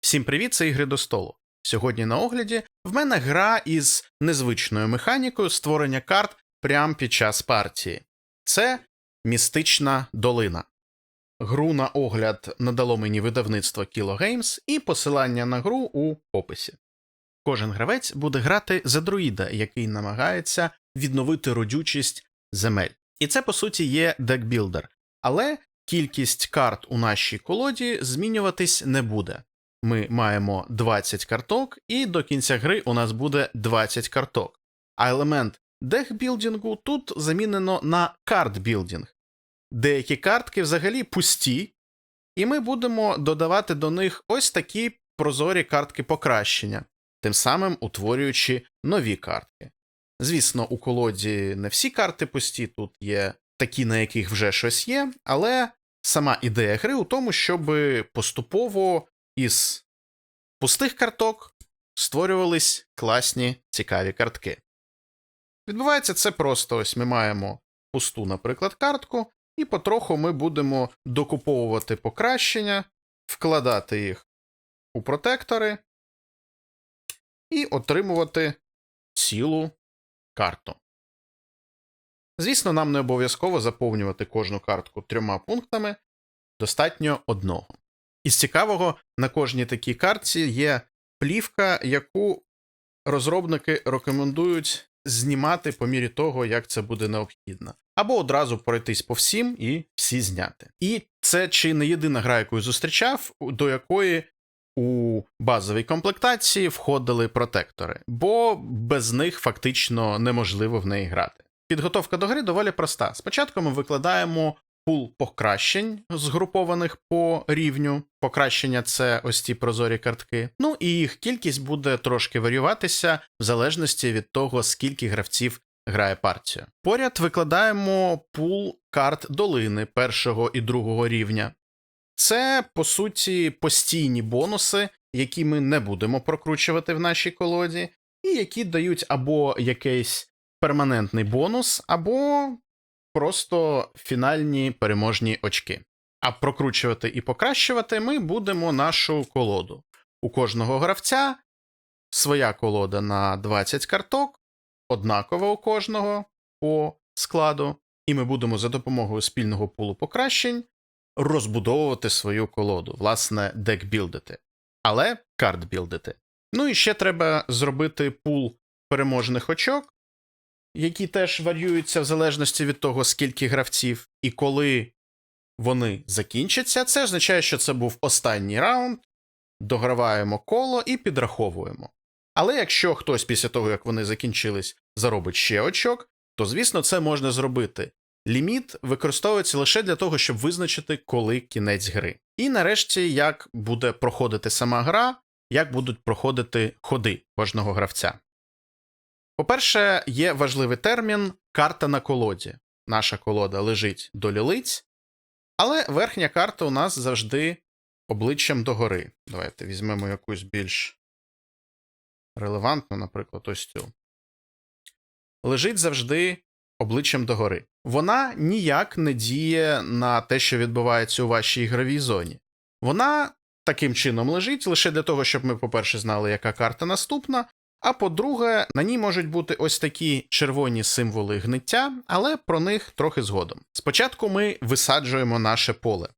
Всім привіт, це ігри до столу. Сьогодні на огляді в мене гра із незвичною механікою створення карт прямо під час партії. Це містична долина. Гру на огляд надало мені видавництво Kilo Games і посилання на гру у описі. Кожен гравець буде грати за друїда, який намагається відновити родючість земель. І це, по суті, є декбілдер. Але кількість карт у нашій колоді змінюватись не буде. Ми маємо 20 карток, і до кінця гри у нас буде 20 карток. А елемент декбілдингу тут замінено на картбілдинг. Деякі картки взагалі пусті, і ми будемо додавати до них ось такі прозорі картки покращення, тим самим утворюючи нові картки. Звісно, у колоді не всі карти пусті, тут є такі, на яких вже щось є, але сама ідея гри у тому, щоб поступово із пустих карток створювались класні цікаві картки. Відбувається це просто: ось ми маємо пусту, наприклад, картку, і потроху ми будемо докуповувати покращення, вкладати їх у протектори і отримувати цілу карту. Звісно, нам не обов'язково заповнювати кожну картку трьома пунктами, достатньо одного. Із цікавого, на кожній такій картці є плівка, яку розробники рекомендують знімати по мірі того, як це буде необхідно. Або одразу пройтись по всім і всі зняти. І це чи не єдина гра, яку я зустрічав, до якої у базовій комплектації входили протектори, бо без них фактично неможливо в неї грати. Підготовка до гри доволі проста. Спочатку ми викладаємо пул покращень, згрупованих по рівню. Покращення це ось ці прозорі картки. Ну і їх кількість буде трошки варіюватися в залежності від того, скільки гравців грає партія. Поряд викладаємо пул карт долини першого і другого рівня. Це, по суті, постійні бонуси, які ми не будемо прокручувати в нашій колоді, і які дають або якийсь перманентний бонус, або просто фінальні переможні очки. А прокручувати і покращувати ми будемо нашу колоду. У кожного гравця своя колода на 20 карток, однакова у кожного по складу, і ми будемо за допомогою спільного пулу покращень розбудовувати свою колоду, власне, декбілдити, але картбілдити. Ну і ще треба зробити пул переможних очок, які теж варіюються в залежності від того, скільки гравців, і коли вони закінчаться, це означає, що це був останній раунд, дограваємо коло і підраховуємо. Але якщо хтось після того, як вони закінчились, заробить ще очок, то звісно це можна зробити. Ліміт використовується лише для того, щоб визначити, коли кінець гри. І нарешті, як буде проходити сама гра, як будуть проходити ходи кожного гравця. По-перше, є важливий термін карта на колоді. Наша колода лежить до лілиць, але верхня карта у нас завжди обличчям догори. Давайте візьмемо якусь більш релевантну, наприклад, ось цю. Лежить завжди обличчям догори. Вона ніяк не діє на те, що відбувається у вашій ігровій зоні. Вона таким чином лежить лише для того, щоб ми, по-перше, знали, яка карта наступна. А по-друге, на ній можуть бути ось такі червоні символи гниття, але про них трохи згодом. Спочатку ми висаджуємо наше поле.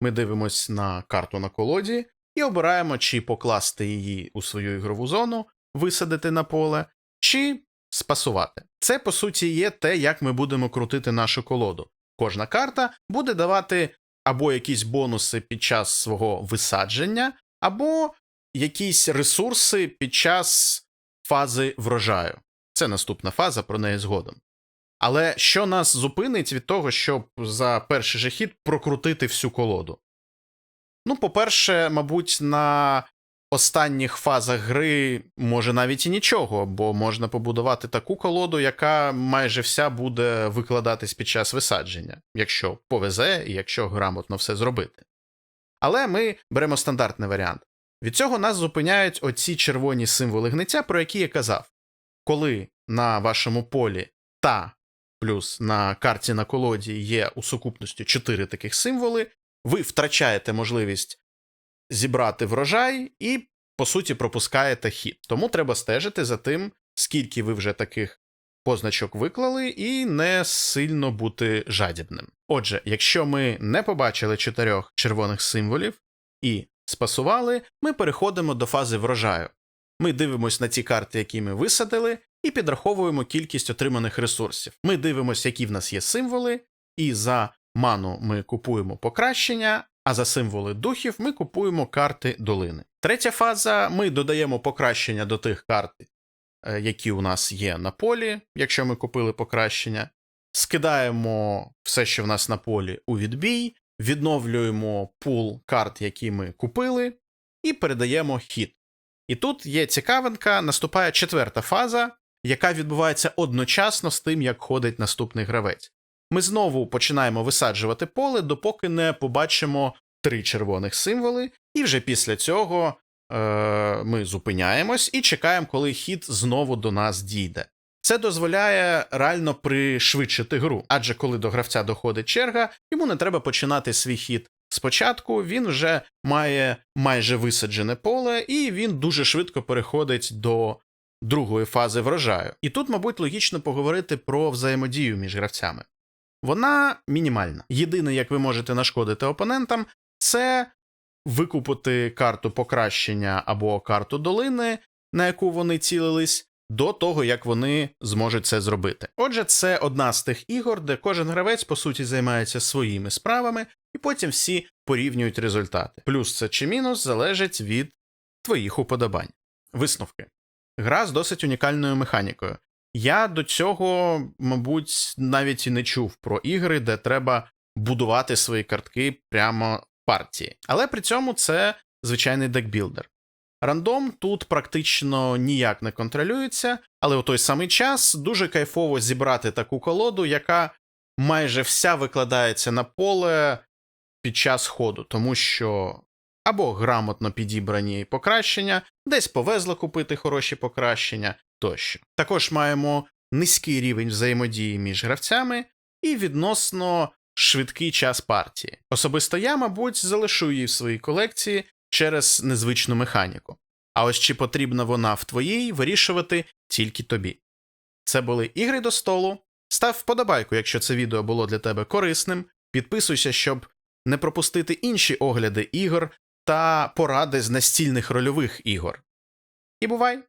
Ми дивимось на карту на колоді і обираємо, чи покласти її у свою ігрову зону, висадити на поле, чи спасувати. Це, по суті, є те, як ми будемо крутити нашу колоду. Кожна карта буде давати або якісь бонуси під час свого висадження, або якісь ресурси під час фази врожаю. Це наступна фаза, про неї згодом. Але що нас зупинить від того, щоб за перший же хід прокрутити всю колоду? Ну, по-перше, мабуть, на останніх фазах гри може навіть і нічого, бо можна побудувати таку колоду, яка майже вся буде викладатись під час висадження, якщо повезе і якщо грамотно все зробити. Але ми беремо стандартний варіант. Від цього нас зупиняють оці червоні символи гниття, про які я казав. Коли на вашому полі та плюс на карті на колоді є у сукупності 4 таких символи, ви втрачаєте можливість зібрати врожай і, по суті, пропускаєте хід. Тому треба стежити за тим, скільки ви вже таких позначок виклали, і не сильно бути жадібним. Отже, якщо ми не побачили чотирьох червоних символів і спасували, ми переходимо до фази врожаю. Ми дивимося на ті карти, які ми висадили, і підраховуємо кількість отриманих ресурсів. Ми дивимося, які в нас є символи, і за ману ми купуємо покращення, а за символи духів ми купуємо карти долини. Третя фаза: ми додаємо покращення до тих карт, е, які у нас є на полі, якщо ми купили покращення. Скидаємо все, що в нас на полі, у відбій, відновлюємо пул карт, які ми купили, і передаємо хід. І тут є цікавинка, наступає четверта фаза, яка відбувається одночасно з тим, як ходить наступний гравець. Ми знову починаємо висаджувати поле, допоки не побачимо три червоних символи, і вже після цього е, ми зупиняємось і чекаємо, коли хід знову до нас дійде. Це дозволяє реально пришвидшити гру, адже коли до гравця доходить черга, йому не треба починати свій хід спочатку, він вже має майже висаджене поле, і він дуже швидко переходить до другої фази врожаю. І тут, мабуть, логічно поговорити про взаємодію між гравцями. Вона мінімальна. Єдине, як ви можете нашкодити опонентам, це викупити карту покращення або карту долини, на яку вони цілились, до того, як вони зможуть це зробити. Отже, це одна з тих ігор, де кожен гравець, по суті, займається своїми справами, і потім всі порівнюють результати. Плюс це чи мінус залежить від твоїх уподобань. Висновки. Гра з досить унікальною механікою. Я до цього, мабуть, навіть і не чув про ігри, де треба будувати свої картки прямо в партії. Але при цьому це звичайний декбілдер. Рандом тут практично ніяк не контролюється, але у той самий час дуже кайфово зібрати таку колоду, яка майже вся викладається на поле під час ходу, тому що або грамотно підібрані покращення, десь повезло купити хороші покращення тощо. Також маємо низький рівень взаємодії між гравцями і відносно швидкий час партії. Особисто я, мабуть, залишу її в своїй колекції через незвичну механіку. А ось чи потрібна вона в твоїй, вирішувати тільки тобі. Це були ігри до столу. Став вподобайку, якщо це відео було для тебе корисним. Підписуйся, щоб не пропустити інші огляди ігор та поради з настільних рольових ігор. І бувай!